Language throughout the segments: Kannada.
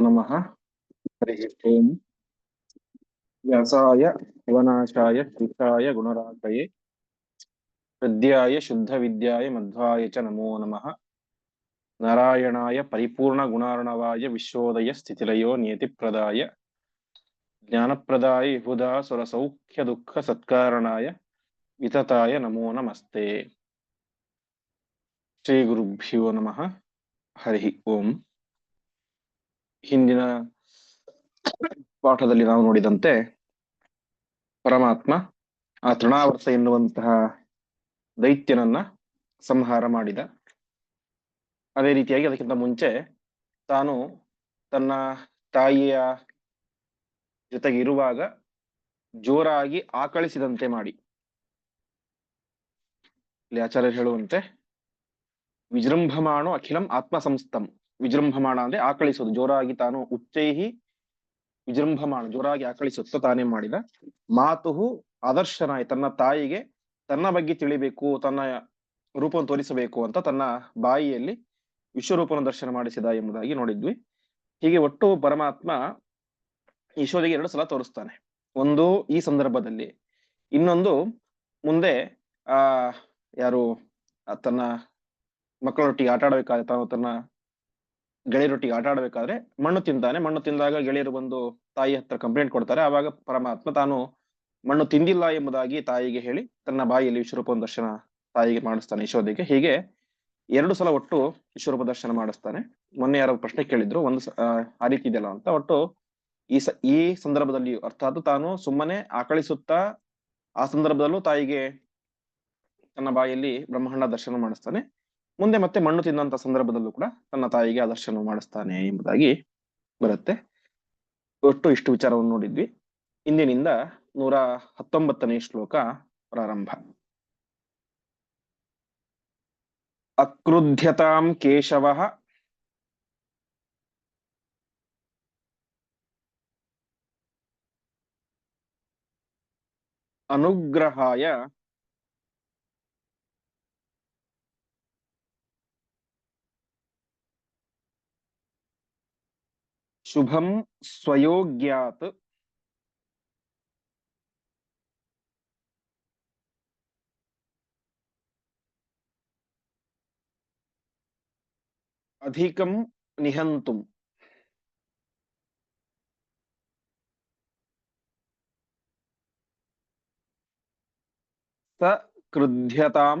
नमः। हरिः ओम्। व्यासाय भुवनाशाय कृताय गुणराधये हृद्याय शुद्धविद्याय, मध्वाय च नमो नमः। नारायणाय, परिपूर्णगुणार्णवाय, विश्वोदय, स्थितिलयो नियतिप्रदाय ज्ञानप्रदाय विबुधा सुरसौख्यदुःखसत्कारणाय वितताय, नमो नमस्ते। श्रीगुरुभ्यो नमः। हरिः ओम्। ಹಿಂದಿನ ಪಾಠದಲ್ಲಿ ನಾವು ನೋಡಿದಂತೆ ಪರಮಾತ್ಮ ಆ ತೃಣಾವರ್ತ ಎನ್ನುವಂತಹ ದೈತ್ಯನನ್ನ ಸಂಹಾರ ಮಾಡಿದ. ಅದೇ ರೀತಿಯಾಗಿ ಅದಕ್ಕಿಂತ ಮುಂಚೆ ತಾನು ತನ್ನ ತಾಯಿಯ ಜೊತೆಗೆ ಇರುವಾಗ ಜೋರಾಗಿ ಆಕಳಿಸಿದಂತೆ ಮಾಡಿ. ಇಲ್ಲಿ ಆಚಾರ್ಯರು ಹೇಳುವಂತೆ, ವಿಜೃಂಭಮಾಣು ಅಖಿಲಂ ಆತ್ಮ ಸಂಸ್ಥಂ ವಿಜೃಂಭಮಾಣ ಅಂದ್ರೆ ಆಕಳಿಸೋದು. ಜೋರಾಗಿ ತಾನು ಉಚ್ಚೈಹಿ ವಿಜೃಂಭಮಾಣ, ಜೋರಾಗಿ ಆಕಳಿಸುತ್ತ ತಾನೇ ಮಾಡಿದ ಮಾತುಹು ಆದರ್ಶನಾಯಿ ತನ್ನ ತಾಯಿಗೆ ತನ್ನ ಬಗ್ಗೆ ತಿಳಿಬೇಕು, ತನ್ನ ರೂಪವನ್ನು ತೋರಿಸಬೇಕು ಅಂತ ತನ್ನ ಬಾಯಿಯಲ್ಲಿ ವಿಶ್ವರೂಪನ ದರ್ಶನ ಮಾಡಿಸಿದ ಎಂಬುದಾಗಿ ನೋಡಿದ್ವಿ. ಹೀಗೆ ಒಟ್ಟು ಪರಮಾತ್ಮ ಯಶೋದಿಗೆ ಎರಡು ಸಲ ತೋರಿಸ್ತಾನೆ. ಒಂದು ಈ ಸಂದರ್ಭದಲ್ಲಿ. ಇನ್ನೊಂದು ಮುಂದೆ, ಆ, ಯಾರು ತನ್ನ ಮಕ್ಕಳೊಟ್ಟಿಗೆ ಆಟ ಆಡಬೇಕಾದ ತಾನು ತನ್ನ ಗೆಳೆಯರೊಟ್ಟಿಗೆ ಆಟ ಆಡಬೇಕಾದ್ರೆ ಮಣ್ಣು ತಿಂತಾನೆ. ಮಣ್ಣು ತಿಂದಾಗ ಗೆಳೆಯರು ಬಂದು ತಾಯಿ ಹತ್ರ ಕಂಪ್ಲೇಂಟ್ ಕೊಡ್ತಾರೆ. ಆವಾಗ ಪರಮಾತ್ಮ ತಾನು ಮಣ್ಣು ತಿಂದಿಲ್ಲ ಎಂಬುದಾಗಿ ತಾಯಿಗೆ ಹೇಳಿ ತನ್ನ ಬಾಯಿಯಲ್ಲಿ ವಿಶ್ವರೂಪ ದರ್ಶನ ತಾಯಿಗೆ ಮಾಡಿಸ್ತಾನೆ ಯಶೋದಿಗೆ ಹೀಗೆ ಎರಡು ಸಲ ಒಟ್ಟು ವಿಶ್ವರೂಪ ದರ್ಶನ ಮಾಡಿಸ್ತಾನೆ. ಮೊನ್ನೆ ಯಾರೋ ಪ್ರಶ್ನೆ ಕೇಳಿದ್ರು, ಒಂದು ಆ ರೀತಿ ಇದೆಯಲ್ಲ ಅಂತ. ಒಟ್ಟು ಈ ಸ, ಈ ಸಂದರ್ಭದಲ್ಲಿ ಅರ್ಥಾತ್ ತಾನು ಸುಮ್ಮನೆ ಆಕಳಿಸುತ್ತಾ ಆ ಸಂದರ್ಭದಲ್ಲೂ ತಾಯಿಗೆ ತನ್ನ ಬಾಯಲ್ಲಿ ಬ್ರಹ್ಮಾಂಡ ದರ್ಶನ ಮಾಡಿಸ್ತಾನೆ. ಮುಂದೆ ಮತ್ತೆ ಮಣ್ಣು ತಿಂದಂತ ಸಂದರ್ಭದಲ್ಲೂ ಕೂಡ ತನ್ನ ತಾಯಿಗೆ ಆದರ್ಶನ ದರ್ಶನ ಮಾಡಿಸ್ತಾನೆ ಎಂಬುದಾಗಿ ಬರುತ್ತೆ. ಒಟ್ಟು ಇಷ್ಟು ವಿಚಾರವನ್ನು ನೋಡಿದ್ವಿ. ಇಂದಿನಿಂದ ನೂರ ಹತ್ತೊಂಬತ್ತನೇ ಶ್ಲೋಕ ಪ್ರಾರಂಭ. ಅಕ್ರುಧ್ಯತಾಂ ಕೇಶವ. ಅನುಗ್ರಹಾಯ ಶುಭಂ ಸ್ವಯೋಗ್ಯಾತ್ ಅಧಿಕಂ ನಿಹಂತುಂ ಸ ಕ್ರುಧ್ಯತಾಂ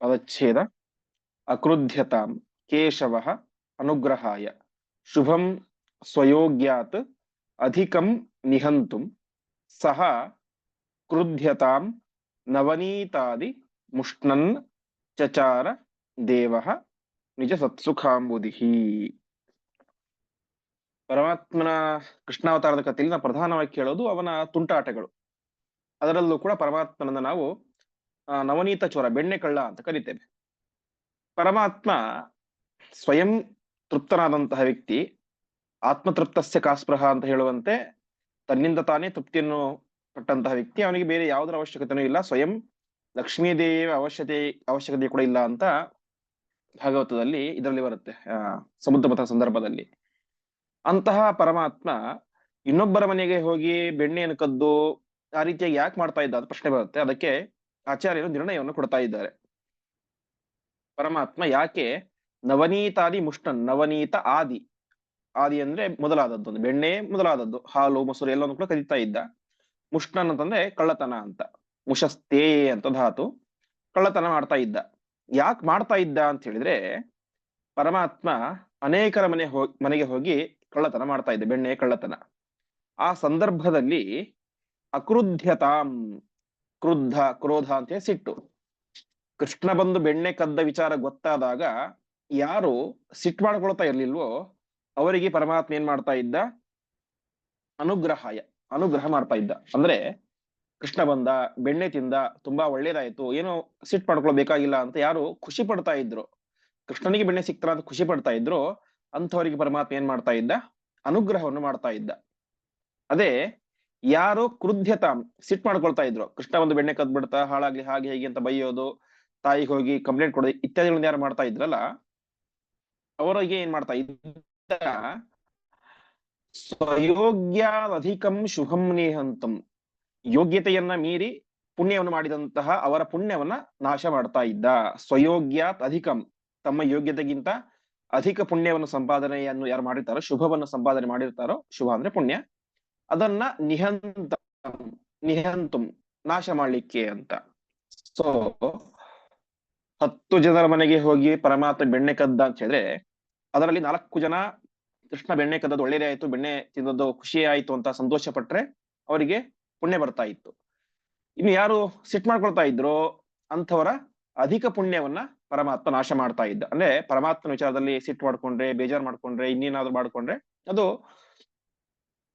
ಪದಚ್ಛೇದ ಅಕ್ರುಧ್ಯತಾಂ ಕೇಶವ ಅನುಗ್ರಹಾಯ ಶುಭಂ ಸ್ವಯೋಗ್ಯಾತ್ ಅಧಿಕಂ ನಿಹಂತುಂ ಸಹ ಕ್ರುಧ್ಯತಾಂ ನವನೀತಾದಿ ಮುಷ್ಣನ್ ಚಚಾರ ದೇವಃ ನಿಜ ಸತ್ಸುಖಾಂಬುದಿಹಿ ಪರಮಾತ್ಮನ ಕೃಷ್ಣಾವತಾರದ ಕಥೆಯಲ್ಲಿ ನಾವು ಪ್ರಧಾನವಾಗಿ ಕೇಳೋದು ಅವನ ತುಂಟಾಟಗಳು. ಅದರಲ್ಲೂ ಕೂಡ ಪರಮಾತ್ಮನನ್ನ ನಾವು ನವನೀತ ಚೋರ, ಬೆಣ್ಣೆ ಕಳ್ಳ ಅಂತ ಕರಿತೇವೆ. ಪರಮಾತ್ಮ ಸ್ವಯಂ ತೃಪ್ತನಾದಂತಹ ವ್ಯಕ್ತಿ, ಆತ್ಮತೃಪ್ತಸ್ಯ ಕಾಸ್ಪೃಹ ಅಂತ ಹೇಳುವಂತೆ ತನ್ನಿಂದ ತಾನೇ ತೃಪ್ತಿಯನ್ನು ಪಟ್ಟಂತಹ ವ್ಯಕ್ತಿ, ಅವನಿಗೆ ಬೇರೆ ಯಾವುದರ ಅವಶ್ಯಕತೆನೂ ಇಲ್ಲ. ಸ್ವಯಂ ಲಕ್ಷ್ಮೀದೇವಿಯ ಅವಶ್ಯತೆ, ಅವಶ್ಯಕತೆ ಕೂಡ ಇಲ್ಲ ಅಂತ ಭಾಗವತದಲ್ಲಿ ಇದರಲ್ಲಿ ಬರುತ್ತೆ ಸಮುದ್ರ ಮತ ಸಂದರ್ಭದಲ್ಲಿ. ಅಂತಹ ಪರಮಾತ್ಮ ಇನ್ನೊಬ್ಬರ ಮನೆಗೆ ಹೋಗಿ ಬೆಣ್ಣೆಯನ್ನು ಕದ್ದು ಆ ರೀತಿಯಾಗಿ ಯಾಕೆ ಮಾಡ್ತಾ ಇದ್ದ ಅಂತ ಪ್ರಶ್ನೆ ಬರುತ್ತೆ. ಅದಕ್ಕೆ ಆಚಾರ್ಯರು ನಿರ್ಣಯವನ್ನು ಕೊಡ್ತಾ ಇದ್ದಾರೆ. ಪರಮಾತ್ಮ ಯಾಕೆ ನವನೀತಾದಿ ಮುಷ್ಟನ್ ನವನೀತ ಆದಿ ಆದಿ ಅಂದ್ರೆ ಮೊದಲಾದದ್ದು ಬೆಣ್ಣೆ ಮೊದಲಾದದ್ದು, ಹಾಲು, ಮೊಸರು ಎಲ್ಲವನ್ನು ಕೂಡ ಕದೀತಾ ಇದ್ದ. ಮುಷ್ಣನ್ ಅಂತಂದ್ರೆ ಕಳ್ಳತನ ಅಂತ ಮುಷಸ್ತೇ ಅಂತ ಧಾತು ಕಳ್ಳತನ ಮಾಡ್ತಾ ಇದ್ದ. ಯಾಕೆ ಮಾಡ್ತಾ ಇದ್ದ ಅಂತ ಹೇಳಿದ್ರೆ ಪರಮಾತ್ಮ ಅನೇಕರ ಮನೆ ಹೋಗಿ ಮನೆಗೆ ಹೋಗಿ ಕಳ್ಳತನ ಮಾಡ್ತಾ ಇದ್ದ, ಬೆಣ್ಣೆ ಕಳ್ಳತನ. ಆ ಸಂದರ್ಭದಲ್ಲಿ ಅಕ್ರುಧ್ಯತಾಂ ಕ್ರುದ್ಧ, ಕ್ರೋಧ ಅಂತ ಹೇಳಿ ಸಿಟ್ಟು. ಕೃಷ್ಣ ಬಂದು ಬೆಣ್ಣೆ ಕದ್ದ ವಿಚಾರ ಗೊತ್ತಾದಾಗ ಯಾರು ಸಿಟ್ಟು ಮಾಡ್ಕೊಳ್ತಾ ಇರ್ಲಿಲ್ವೋ ಅವರಿಗೆ ಪರಮಾತ್ಮ ಏನ್ ಮಾಡ್ತಾ ಇದ್ದ? ಅನುಗ್ರಹಾಯ, ಅನುಗ್ರಹ ಮಾಡ್ತಾ ಇದ್ದ. ಅಂದ್ರೆ ಕೃಷ್ಣ ಬಂದ, ಬೆಣ್ಣೆ ತಿಂದ, ತುಂಬಾ ಒಳ್ಳೇದಾಯ್ತು, ಏನೋ ಸಿಟ್ಟು ಮಾಡ್ಕೊಳ್ಬೇಕಾಗಿಲ್ಲ ಅಂತ ಯಾರು ಖುಷಿ ಪಡ್ತಾ ಇದ್ರು. ಕೃಷ್ಣನಿಗೆ ಬೆಣ್ಣೆ ಸಿಕ್ತಾರ ಅಂತ ಖುಷಿ ಪಡ್ತಾ ಇದ್ರು, ಅಂಥವರಿಗೆ ಪರಮಾತ್ಮ ಏನ್ ಮಾಡ್ತಾ ಇದ್ದ? ಅನುಗ್ರಹವನ್ನು ಮಾಡ್ತಾ ಇದ್ದ. ಅದೇ ಯಾರು ಕ್ರುದ್ಯತ ಸಿಟ್ ಮಾಡ್ಕೊಳ್ತಾ ಇದ್ರು. ಕೃಷ್ಣ ಒಂದು ಬೆಣ್ಣೆ ಕದ್ಬಿಡ್ತಾ, ಹಾಳಾಗ್ಲಿ, ಹಾಗೆ, ಹೇಗೆ ಅಂತ ಬೈಯೋದು, ತಾಯಿಗೆ ಹೋಗಿ ಕಂಪ್ಲೇಂಟ್ ಕೊಡೋದು, ಇತ್ಯಾದಿಗಳನ್ನ ಯಾರು ಮಾಡ್ತಾ ಇದ್ರಲ್ಲ, ಅವರಿಗೆ ಏನ್ ಮಾಡ್ತಾ ಇದ್ದ? ಸ್ವಯೋಗ್ಯಾಧಿಕಂ ಶುಭಂ ನೇಹಂತಂ. ಯೋಗ್ಯತೆಯನ್ನ ಮೀರಿ ಪುಣ್ಯವನ್ನು ಮಾಡಿದಂತಹ ಅವರ ಪುಣ್ಯವನ್ನ ನಾಶ ಮಾಡ್ತಾ ಇದ್ದ. ಸ್ವಯೋಗ್ಯಾತ್ ಅಧಿಕಂ. ತಮ್ಮ ಯೋಗ್ಯತೆಗಿಂತ ಅಧಿಕ ಪುಣ್ಯವನ್ನು ಸಂಪಾದನೆಯನ್ನು ಯಾರು ಮಾಡಿರ್ತಾರೋ, ಶುಭವನ್ನು ಸಂಪಾದನೆ ಮಾಡಿರ್ತಾರೋ, ಶುಭ ಅಂದ್ರೆ ಪುಣ್ಯ. ಅದನ್ನ ನಿಹಂತ, ನಿಹಂತುಂ ನಾಶ ಮಾಡಲಿಕ್ಕೆ ಅಂತ. ಸೊ ಹತ್ತು ಜನರ ಮನೆಗೆ ಹೋಗಿ ಪರಮಾತ್ಮ ಬೆಣ್ಣೆ ಕದ್ದ ಅಂತ ಹೇಳಿದ್ರೆ, ಅದರಲ್ಲಿ ನಾಲ್ಕು ಜನ ಕೃಷ್ಣ ಬೆಣ್ಣೆ ಕದ್ದದ್ದು ಒಳ್ಳೇದೇ ಆಯ್ತು, ಬೆಣ್ಣೆ ತಿಂದದ್ದು ಖುಷಿ ಆಯ್ತು ಅಂತ ಸಂತೋಷ ಪಟ್ರೆ ಅವರಿಗೆ ಪುಣ್ಯ ಬರ್ತಾ ಇತ್ತು. ಇನ್ನು ಯಾರು ಸಿಟ್ ಮಾಡ್ಕೊಳ್ತಾ ಇದ್ರು ಅಂಥವರ ಅಧಿಕ ಪುಣ್ಯವನ್ನ ಪರಮಾತ್ಮ ನಾಶ ಮಾಡ್ತಾ ಇದ್ದ. ಅಂದ್ರೆ ಪರಮಾತ್ಮನ ವಿಚಾರದಲ್ಲಿ ಸಿಟ್ ಮಾಡ್ಕೊಂಡ್ರೆ, ಬೇಜಾರ್ ಮಾಡ್ಕೊಂಡ್ರೆ, ಇನ್ನೇನಾದ್ರು ಮಾಡ್ಕೊಂಡ್ರೆ, ಅದು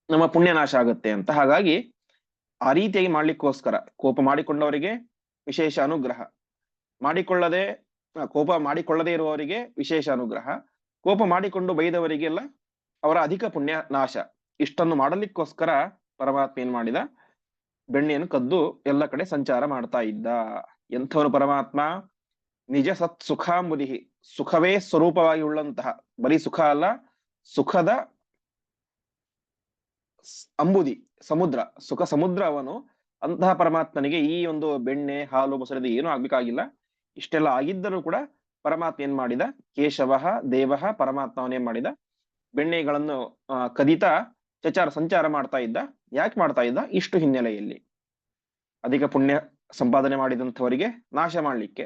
ನಮ್ಮ ಪುಣ್ಯ ನಾಶ ಆಗುತ್ತೆ ಅಂತ. ಹಾಗಾಗಿ ಆ ರೀತಿಯಾಗಿ ಮಾಡ್ಲಿಕ್ಕೋಸ್ಕರ ಕೋಪ ಮಾಡಿಕೊಂಡವರಿಗೆ ವಿಶೇಷ ಅನುಗ್ರಹ. ಮಾಡಿಕೊಳ್ಳದೆ ಕೋಪ ಮಾಡಿಕೊಳ್ಳದೆ ಇರುವವರಿಗೆ ವಿಶೇಷ ಅನುಗ್ರಹ. ಕೋಪ ಮಾಡಿಕೊಂಡು ಬೈದವರಿಗೆಲ್ಲ ಅವರ ಅಧಿಕ ಪುಣ್ಯ ನಾಶ. ಇಷ್ಟನ್ನು ಮಾಡಲಿಕ್ಕೋಸ್ಕರ ಪರಮಾತ್ಮ ಏನ್ ಮಾಡಿದ? ಬೆಣ್ಣೆಯನ್ನು ಕದ್ದು ಎಲ್ಲ ಕಡೆ ಸಂಚಾರ ಮಾಡ್ತಾ ಇದ್ದ. ಎಂಥವನು ಪರಮಾತ್ಮ? ನಿಜ ಸತ್ ಸುಖಾಂಬುದಿಹಿ. ಸುಖವೇ ಸ್ವರೂಪವಾಗಿ ಉಳ್ಳಂತಹ. ಬರೀ ಸುಖ ಅಲ್ಲ, ಸುಖದ ಅಂಬುದಿ ಸಮುದ್ರ, ಸುಖ ಸಮುದ್ರ ಅವನು ಅಂತಹ ಪರಮಾತ್ಮನಿಗೆ ಈ ಒಂದು ಬೆಣ್ಣೆ, ಹಾಲು, ಮೊಸರಿದ ಏನೂ ಆಗ್ಬೇಕಾಗಿಲ್ಲ ಇಷ್ಟೆಲ್ಲ ಆಗಿದ್ದರೂ ಕೂಡ ಪರಮಾತ್ಮ ಏನ್ ಮಾಡಿದ? ಕೇಶವ, ದೇವ ಪರಮಾತ್ಮ ಅವನೇನ್ ಮಾಡಿದ. ಬೆಣ್ಣೆಗಳನ್ನು ಕದಿತ, ಚಚಾರ, ಸಂಚಾರ ಮಾಡ್ತಾ ಇದ್ದ. ಯಾಕೆ ಮಾಡ್ತಾ ಇದ್ದ? ಇಷ್ಟು ಹಿನ್ನೆಲೆಯಲ್ಲಿ. ಅಧಿಕ ಪುಣ್ಯ ಸಂಪಾದನೆ ಮಾಡಿದಂಥವರಿಗೆ ನಾಶ ಮಾಡ್ಲಿಕ್ಕೆ.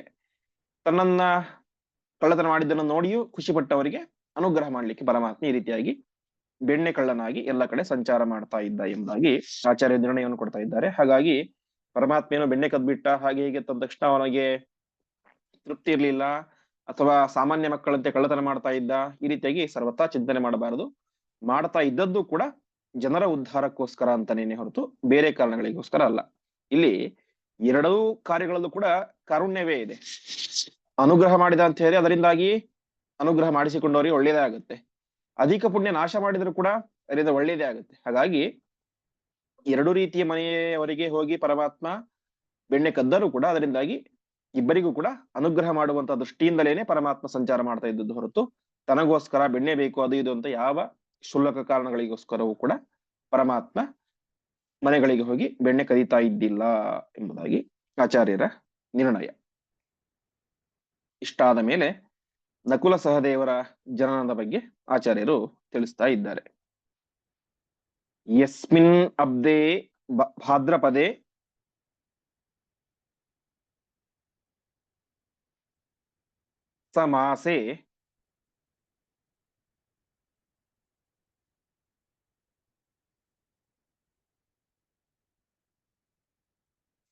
ತನ್ನನ್ನ ಕಳ್ಳತನ ಮಾಡಿದ್ದನ್ನು ನೋಡಿಯೂ ಖುಷಿ ಪಟ್ಟವರಿಗೆ ಅನುಗ್ರಹ ಮಾಡ್ಲಿಕ್ಕೆ ಪರಮಾತ್ಮ ಈ ರೀತಿಯಾಗಿ ಬೆಣ್ಣೆ ಕಳ್ಳನಾಗಿ ಎಲ್ಲ ಕಡೆ ಸಂಚಾರ ಮಾಡ್ತಾ ಇದ್ದ ಎಂಬುದಾಗಿ ಆಚಾರ್ಯ ನಿರ್ಣಯವನ್ನು ಕೊಡ್ತಾ ಇದ್ದಾರೆ. ಹಾಗಾಗಿ ಪರಮಾತ್ಮ ಏನೋ ಬೆಣ್ಣೆ ಕದ್ಬಿಟ್ಟ, ಹಾಗೆ ಹೀಗೆ ತಂದ ತಕ್ಷಣ ಅವನಿಗೆ ತೃಪ್ತಿ ಇರ್ಲಿಲ್ಲ ಅಥವಾ ಸಾಮಾನ್ಯ ಮಕ್ಕಳಂತೆ ಕಳ್ಳತನ ಮಾಡ್ತಾ ಇದ್ದ, ಈ ರೀತಿಯಾಗಿ ಸರ್ವತಾ ಚಿಂತನೆ ಮಾಡಬಾರದು. ಮಾಡ್ತಾ ಇದ್ದದ್ದು ಕೂಡ ಜನರ ಉದ್ಧಾರಕ್ಕೋಸ್ಕರ ಅಂತಾನೇನೆ ಹೊರತು ಬೇರೆ ಕಾರಣಗಳಿಗೋಸ್ಕರ ಅಲ್ಲ. ಇಲ್ಲಿ ಎರಡೂ ಕಾರ್ಯಗಳಲ್ಲೂ ಕೂಡ ಕಾರುಣ್ಯವೇ ಇದೆ. ಅನುಗ್ರಹ ಮಾಡಿದ ಅಂತ ಹೇಳಿ ಅದರಿಂದಾಗಿ ಅನುಗ್ರಹ ಮಾಡಿಸಿಕೊಂಡವರಿಗೆ ಒಳ್ಳೇದೇ ಆಗುತ್ತೆ. ಅಧಿಕ ಪುಣ್ಯ ನಾಶ ಮಾಡಿದ್ರು ಕೂಡ ಅದರಿಂದ ಒಳ್ಳೇದೇ ಆಗುತ್ತೆ. ಹಾಗಾಗಿ ಎರಡು ರೀತಿಯ ಮನೆಯವರಿಗೆ ಹೋಗಿ ಪರಮಾತ್ಮ ಬೆಣ್ಣೆ ಕದ್ದರೂ ಕೂಡ ಅದರಿಂದಾಗಿ ಇಬ್ಬರಿಗೂ ಕೂಡ ಅನುಗ್ರಹ ಮಾಡುವಂತ ದೃಷ್ಟಿಯಿಂದಲೇನೆ ಪರಮಾತ್ಮ ಸಂಚಾರ ಮಾಡ್ತಾ ಇದ್ದದ್ದು ಹೊರತು ತನಗೋಸ್ಕರ ಬೆಣ್ಣೆ ಬೇಕು, ಅದು ಇದು ಅಂತ ಯಾವ ಕ್ಷುಲ್ಲಕ ಕಾರಣಗಳಿಗೋಸ್ಕರವೂ ಕೂಡ ಪರಮಾತ್ಮ ಮನೆಗಳಿಗೆ ಹೋಗಿ ಬೆಣ್ಣೆ ಕದೀತಾ ಇದ್ದಿಲ್ಲ ಎಂಬುದಾಗಿ ಆಚಾರ್ಯರ ನಿರ್ಣಯ. ಇಷ್ಟಾದ ಮೇಲೆ ನಕುಲ ಸಹದೇವರ ಜನನದ ಬಗ್ಗೆ ಆಚಾರ್ಯರು ತಿಳಿಸ್ತಾ ಇದ್ದಾರೆ. ಯಸ್ಮಿನ್ ಅಬ್ದೆ ಭಾದ್ರಪದೇ ಸಮಾಸೆ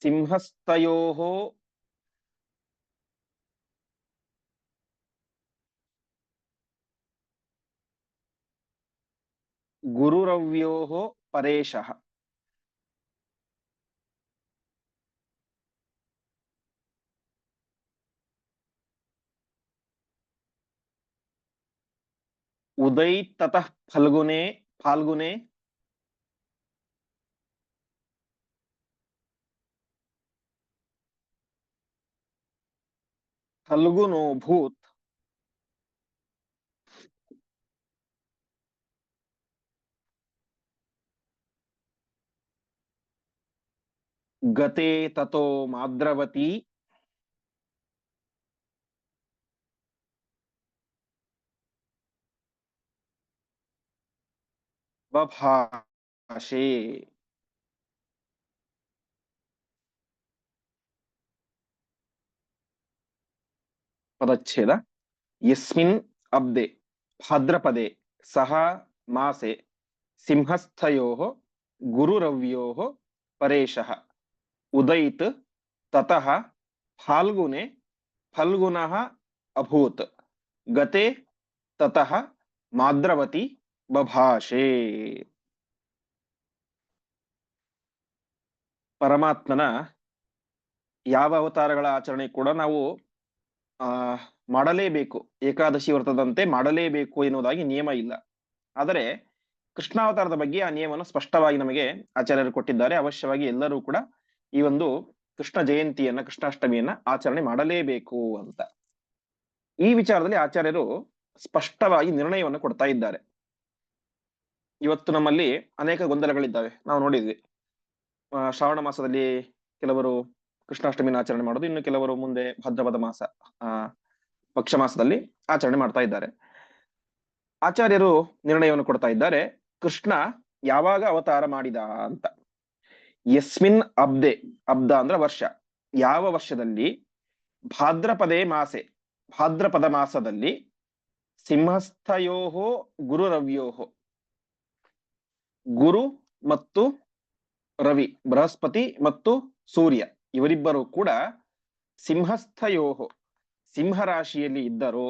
ಸಿಂಹಸ್ತಯೋಃ ಗುರುರವ್ಯೋಃ ಪರೇಶಃ ಉದೈತ್ತತಃ ಫಲ್ಗುನೆ ಫಾಲ್ಗುನೆ ಫಲ್ಗುನೋಭೂತ್ ಗತೆ ತತೋ ಮಾದ್ರವತಿ ಬಭಾಷೆ ಪದಚ್ಛೇದ ಯಸ್ಮಿನ್ ಅಬ್ದೆ ಭಾದ್ರಪದೆ ಸಹ ಮಾಸೆ ಸಿಂಹಸ್ಥಯೋಃ ಗುರುರವ್ಯೋಃ ಪರೇಶಃ ಉದಯಿತ್ ತತಃ ಫಾಲ್ಗುನೆ ಫಲ್ಗುನಃ ಅಭೂತ್ ಗತೆ ತತಃ ಮಾದ್ರವತಿ ಬಭಾಷೆ. ಪರಮಾತ್ಮನ ಯಾವ ಅವತಾರಗಳ ಆಚರಣೆ ಕೂಡ ನಾವು, ಆ, ಮಾಡಲೇಬೇಕು, ಏಕಾದಶಿ ವ್ರತದಂತೆ ಮಾಡಲೇಬೇಕು ಎನ್ನುವುದಾಗಿ ನಿಯಮ ಇಲ್ಲ. ಆದರೆ ಕೃಷ್ಣಾವತಾರದ ಬಗ್ಗೆ ಆ ನಿಯಮವನ್ನು ಸ್ಪಷ್ಟವಾಗಿ ನಮಗೆ ಆಚಾರ್ಯರು ಕೊಟ್ಟಿದ್ದಾರೆ. ಅವಶ್ಯವಾಗಿ ಎಲ್ಲರೂ ಕೂಡ ಈ ಒಂದು ಕೃಷ್ಣ ಜಯಂತಿಯನ್ನ, ಕೃಷ್ಣಾಷ್ಟಮಿಯನ್ನ ಆಚರಣೆ ಮಾಡಲೇಬೇಕು ಅಂತ. ಈ ವಿಚಾರದಲ್ಲಿ ಆಚಾರ್ಯರು ಸ್ಪಷ್ಟವಾಗಿ ನಿರ್ಣಯವನ್ನು ಕೊಡ್ತಾ ಇದ್ದಾರೆ. ಇವತ್ತು ನಮ್ಮಲ್ಲಿ ಅನೇಕ ಗೊಂದಲಗಳಿದ್ದಾವೆ. ನಾವು ನೋಡಿದ್ವಿ. ಶ್ರಾವಣ ಮಾಸದಲ್ಲಿ ಕೆಲವರು ಕೃಷ್ಣಾಷ್ಟಮಿನ ಆಚರಣೆ ಮಾಡೋದು, ಇನ್ನು ಕೆಲವರು ಮುಂದೆ ಭದ್ರಪದ ಮಾಸ ಪಕ್ಷ ಮಾಸದಲ್ಲಿ ಆಚರಣೆ ಮಾಡ್ತಾ ಇದ್ದಾರೆ. ಆಚಾರ್ಯರು ನಿರ್ಣಯವನ್ನು ಕೊಡ್ತಾ ಇದ್ದಾರೆ. ಕೃಷ್ಣ ಯಾವಾಗ ಅವತಾರ ಮಾಡಿದ ಅಂತ. ಯಸ್ಮಿನ್ ಅಬ್ದೆ, ಅಬ್ದ ಅಂದ್ರೆ ವರ್ಷ. ಯಾವ ವರ್ಷದಲ್ಲಿ? ಭಾದ್ರಪದೇ ಮಾಸೆ. ಭಾದ್ರಪದ ಮಾಸದಲ್ಲಿ ಸಿಂಹಸ್ಥಯೋಹೋ, ಗುರುರವ್ಯೋಹೋ. ಗುರು ಮತ್ತು ರವಿ, ಬೃಹಸ್ಪತಿ ಮತ್ತು ಸೂರ್ಯ. ಇವರಿಬ್ಬರು ಕೂಡ ಸಿಂಹಸ್ಥಯೋಹೋ, ಸಿಂಹರಾಶಿಯಲ್ಲಿ ಇದ್ದರು.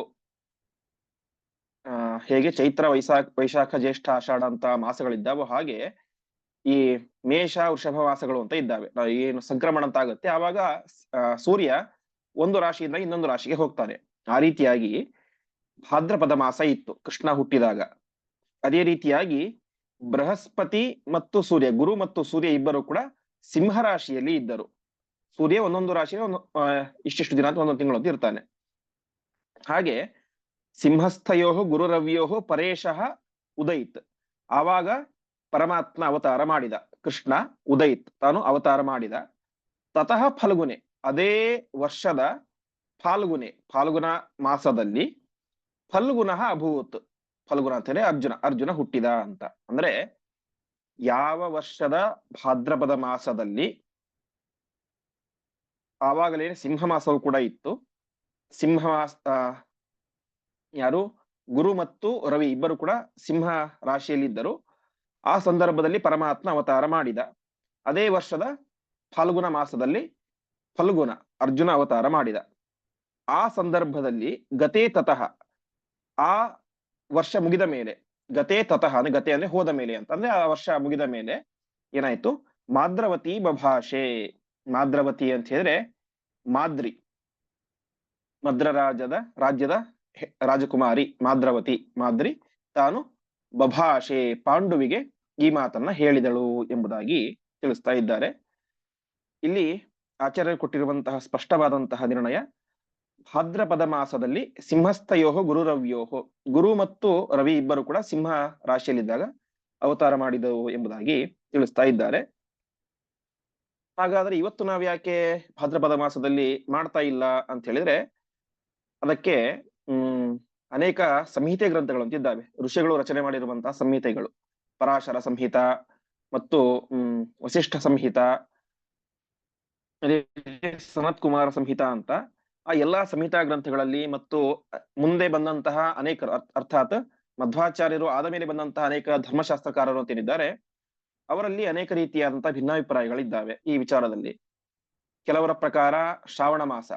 ಹೇಗೆ ಚೈತ್ರ ವೈಶಾಖ ವೈಶಾಖ ಜ್ಯೇಷ್ಠ, ಆಷಾಢ ಅಂತ ಮಾಸಗಳಿದ್ದಾವೋ ಹಾಗೆ ಈ ಮೇಷ, ವೃಷಭ ಮಾಸಗಳು ಅಂತ ಇದ್ದಾವೆ. ಏನು ಸಂಕ್ರಮಣ ಅಂತ ಆಗುತ್ತೆ. ಆವಾಗ ಸೂರ್ಯ ಒಂದು ರಾಶಿಯಿಂದ ಇನ್ನೊಂದು ರಾಶಿಗೆ ಹೋಗ್ತಾನೆ. ಆ ರೀತಿಯಾಗಿ ಭಾದ್ರಪದ ಮಾಸ ಇತ್ತು, ಕೃಷ್ಣ ಹುಟ್ಟಿದಾಗ. ಅದೇ ರೀತಿಯಾಗಿ ಬೃಹಸ್ಪತಿ ಮತ್ತು ಸೂರ್ಯ, ಗುರು ಮತ್ತು ಸೂರ್ಯ ಇಬ್ಬರು ಕೂಡ ಸಿಂಹ ರಾಶಿಯಲ್ಲಿ ಇದ್ದರು. ಸೂರ್ಯ ಒಂದೊಂದು ರಾಶಿಗೆ ಒಂದು ಇಷ್ಟಿಷ್ಟು ದಿನ ಅಂತ ಒಂದೊಂದು ತಿಂಗಳು ಅಂತ ಇರ್ತಾನೆ. ಹಾಗೆ ಸಿಂಹಸ್ಥಯೋ ಗುರುರವ್ಯೋ ಪರೇಶಃ, ಉದಯಿತ್. ಆವಾಗ ಪರಮಾತ್ಮ ಅವತಾರ ಮಾಡಿದ. ಕೃಷ್ಣ, ಉದಯಿತ್ ತಾನು ಅವತಾರ ಮಾಡಿದ. ತತಃ ಫಲ್ಗುನೆ, ಅದೇ ವರ್ಷದ ಫಾಲ್ಗುನೆ, ಫಾಲ್ಗುನ ಮಾಸದಲ್ಲಿ ಫಲ್ಗುನ ಅಭೂತ್. ಫಲ್ಗುನ ಅಂತಾನೆ ಅರ್ಜುನ ಅರ್ಜುನ ಹುಟ್ಟಿದ ಅಂತ. ಅಂದ್ರೆ ಯಾವ ವರ್ಷದ ಭಾದ್ರಪದ ಮಾಸದಲ್ಲಿ ಆವಾಗಲೇ ಸಿಂಹ ಮಾಸವು ಕೂಡ ಇತ್ತು. ಸಿಂಹ ಮಾಸ ಯಾರು? ಗುರು ಮತ್ತು ರವಿ ಇಬ್ಬರು ಕೂಡ ಸಿಂಹ ರಾಶಿಯಲ್ಲಿದ್ದರು. ಆ ಸಂದರ್ಭದಲ್ಲಿ ಪರಮಾತ್ಮ ಅವತಾರ ಮಾಡಿದ. ಅದೇ ವರ್ಷದ ಫಲ್ಗುಣ ಮಾಸದಲ್ಲಿ ಫಲ್ಗುಣ ಅರ್ಜುನ ಅವತಾರ ಮಾಡಿದ. ಆ ಸಂದರ್ಭದಲ್ಲಿ ಗತೆ ತತಃ ಆ ವರ್ಷ ಮುಗಿದ ಮೇಲೆ, ಗತೆ ತತಃ ಅಂದ್ರೆ ಗತೆ ಅಂದ್ರೆ ಹೋದ ಮೇಲೆ ಅಂತ ಅಂದ್ರೆ ಆ ವರ್ಷ ಮುಗಿದ ಮೇಲೆ ಏನಾಯ್ತು? ಮಾದ್ರವತಿ ಬಭಾಷೆ. ಮಾದ್ರವತಿ ಅಂತ ಹೇಳಿದ್ರೆ ಮಾದ್ರಿ. ಮದ್ರರಾಜದ ರಾಜ್ಯದ ರಾಜಕುಮಾರಿ ಮಾದ್ರವತಿ ಮಾದ್ರಿ ತಾನು ಬಭಾಷೆ ಪಾಂಡುವಿಗೆ ಈ ಮಾತನ್ನ ಹೇಳಿದಳು ಎಂಬುದಾಗಿ ತಿಳಿಸ್ತಾ ಇದ್ದಾರೆ. ಇಲ್ಲಿ ಆಚಾರ್ಯರು ಕೊಟ್ಟಿರುವಂತಹ ಸ್ಪಷ್ಟವಾದಂತಹ ನಿರ್ಣಯ, ಭಾದ್ರಪದ ಮಾಸದಲ್ಲಿ ಸಿಂಹಸ್ಥಯೋಹೋ ಗುರುರವ್ಯೋಹೋ, ಗುರು ಮತ್ತು ರವಿ ಇಬ್ಬರು ಕೂಡ ಸಿಂಹ ರಾಶಿಯಲ್ಲಿದ್ದಾಗ ಅವತಾರ ಮಾಡಿದವು ಎಂಬುದಾಗಿ ತಿಳಿಸ್ತಾ ಇದ್ದಾರೆ. ಹಾಗಾದ್ರೆ ಇವತ್ತು ನಾವು ಯಾಕೆ ಭಾದ್ರಪದ ಮಾಸದಲ್ಲಿ ಮಾಡ್ತಾ ಇಲ್ಲ ಅಂತ ಹೇಳಿದ್ರೆ, ಅದಕ್ಕೆ, ಹ್ಮ್, ಅನೇಕ ಸಂಹಿತೆ ಗ್ರಂಥಗಳು ಅಂತಿದ್ದಾವೆ. ಋಷಿಗಳು ರಚನೆ ಮಾಡಿರುವಂತಹ ಸಂಹಿತೆಗಳು. ಪರಾಶರ ಸಂಹಿತ ಮತ್ತು ವಸಿಷ್ಠ ಸಂಹಿತ ಸನತ್ ಕುಮಾರ ಸಂಹಿತ ಅಂತ. ಆ ಎಲ್ಲಾ ಸಂಹಿತಾ ಗ್ರಂಥಗಳಲ್ಲಿ ಮತ್ತು ಮುಂದೆ ಬಂದಂತಹ ಅನೇಕ ಅರ್ಥಾತ್ ಮಧ್ವಾಚಾರ್ಯರು ಆದ ಮೇಲೆ ಬಂದಂತಹ ಅನೇಕ ಧರ್ಮಶಾಸ್ತ್ರಕಾರರು ತಿಳಿದಿದ್ದಾರೆ ಅವರಲ್ಲಿ ಅನೇಕ ರೀತಿಯಾದಂತಹ ಭಿನ್ನಾಭಿಪ್ರಾಯಗಳಿದ್ದಾವೆ ಈ ವಿಚಾರದಲ್ಲಿ. ಕೆಲವರ ಪ್ರಕಾರ ಶ್ರಾವಣ ಮಾಸ.